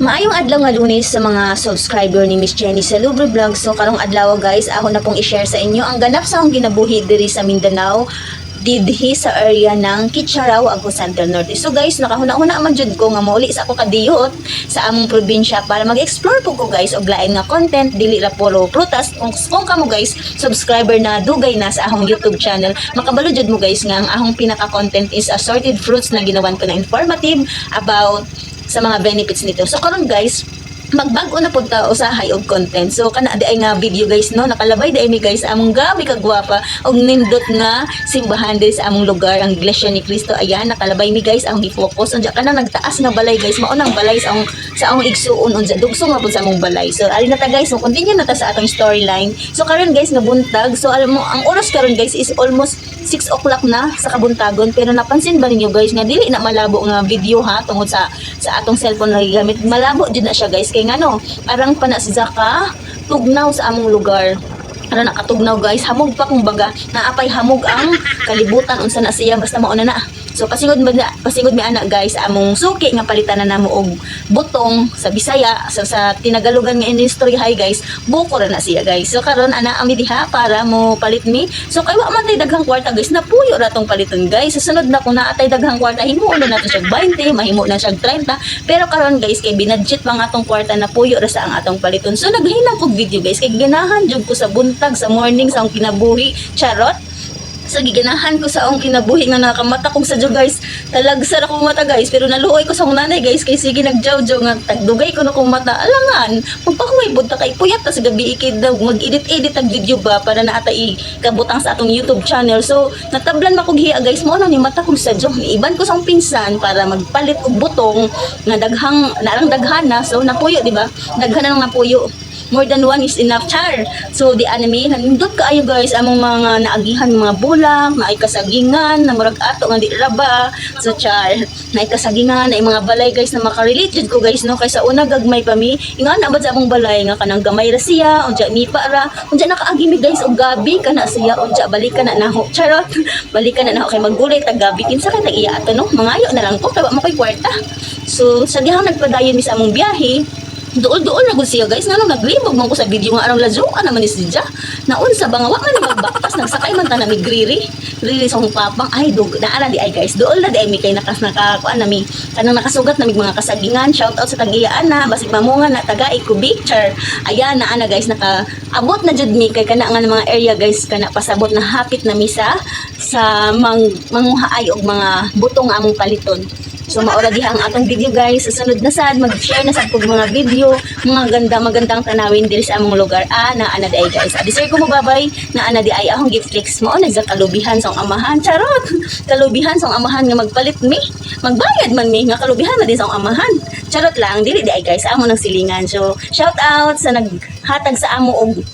Mayong adlaw nga lunes sa mga subscriber ni Miss Jenny sa Lubre Vlog. So karong adlaw guys, ako na pong i-share sa inyo ang ganap sa akong ginabuhi diri sa Mindanao didhi sa area ng Kitcharaw, Agbo Central Norte. So guys, nakahuna-huna man jud ko nga mauli sa ako kadiyot sa among probinsya para mag-explore po ko guys og lain nga content dili ra puro prutas. Kung, kung kamo guys, subscriber na dugay na sa akong YouTube channel, makabalo jud mo guys nga ang akong pinaka-content is assorted fruits na ginawan ko na informative about sa mga benefits nito. So karon guys, magbago na punta usahay og content. So kana di ay nga video guys no, nakalabay di mi guys among gabi kagwapa og nindot nga simbahan diri sa among lugar ang Iglesia ni Cristo. Ayan nakalabay mi guys ang i-focus unja kana nagtaas nga balay guys mao nang balay sa among sa among igsuon unja dugso nga pud sa among balay. So ali na ta guys, so continue na ta sa atong storyline. So karon guys nga buntag. So alam mo ang oras karon guys is almost 6 o'clock na sa kabuntagon pero napansin ba ninyo guys nga dili na malabo nga video ha tungod sa sa atong cellphone na gigamit malabo jud na siya guys kay ngano arang pa na sa ka tugnaw sa among lugar. Ano nakatugnaw guys hamog pa kung baga naapay hamog ang kalibutan unsa na siya basta mao na na so pasigod ba na- pasigod mi ana guys among suki nga palitan na namo og butong sa Bisaya. Sa, sa tinagalugan nga industry hay guys buko ra na siya guys. So karon ana ami diha para mo palit mi. So kay wa man tay daghang kwarta guys napuyo ra tong paliton guys. Sa sunod na kung naatay daghang kwarta himo na nato siya 20 mahimo na siya 30 pero karon guys kay binadget pa nga atong kwarta napuyo ra sa ang atong paliton so naghinang kog video guys kay ganahan jud ko sa buntag sa morning sa akong kinabuhi. Charot sa giganahan ko sa akong kinabuhi nga nakamata kong sa guys. Talagsar akong mata guys. Pero naluoy ko sa akong nanay guys. Kay sige nagjawjaw nga. Tagdugay ko na kong mata. Alangan magpahuway budta kay puyat. Ta sa gabi ikid daw mag-edit-edit ang video ba para na ata ikabutang sa atong YouTube channel. So natablan makog hiya guys? Mo na ni mata kong sa iban ko sa akong pinsan para magpalit og butong nga daghang narang daghana. So napuyo di ba? Daghana nang napuyo more than one is enough char. So di anime nindot kaayo guys among mga naagihan mga bulak, na ay kasagingan, na murag ato nga di raba. So char, na ay kasagingan, na ay mga balay guys na makarelate jud ko guys no kay sa una gagmay pa mi. Inga na sa among balay nga kanang gamay ra siya, unja ni ra, unja nakaagi mi guys og gabi kana siya unja balik na naho. Charot. balik na naho kay maggulay tag gabi kinsa kay iya ato no. Mangayo na lang ko kay wa mo koy kwarta. So sa dihang nagpadayon mi sa among biyahe, Dool-dool na siya guys nga nung naglibog man ko sa video nga arang lazuan naman ni siya. Naun sa banga wa man ni magbaktas nagsakay man ta na mi griri. Griri sa akong papang ay dog naara di ay guys. Dool na di ay mi kay nakas nakakuan na mi kanang nakasugat na mi mga kasagingan. Shout out sa tagiyaan na basig mamunga na taga ko picture. Ayan na ana guys naka abot na jud mi kay kana nga mga area guys kana pasabot na hapit na mi sa mang manguhaay og mga butong among paliton. So maura diha ang atong video guys. Sa sunod na sad mag-share na sad kog mga video, mga ganda magandang tanawin diri sa among lugar. Ah, na ana ay guys. Adi sir ko mo babay na ana ay akong gift tricks mo nagsa kalubihan sa amahan. Charot. Kalubihan sa amahan nga magpalit mi. Magbayad man mi nga kalubihan na din sa amahan. Charot lang dili di ay guys amo nang silingan. So shout out sa naghatag sa amo og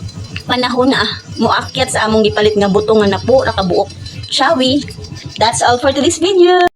panahon nga moakyat sa among gipalit nga butong nga napo nakabuok. Shawi. That's all for today's video.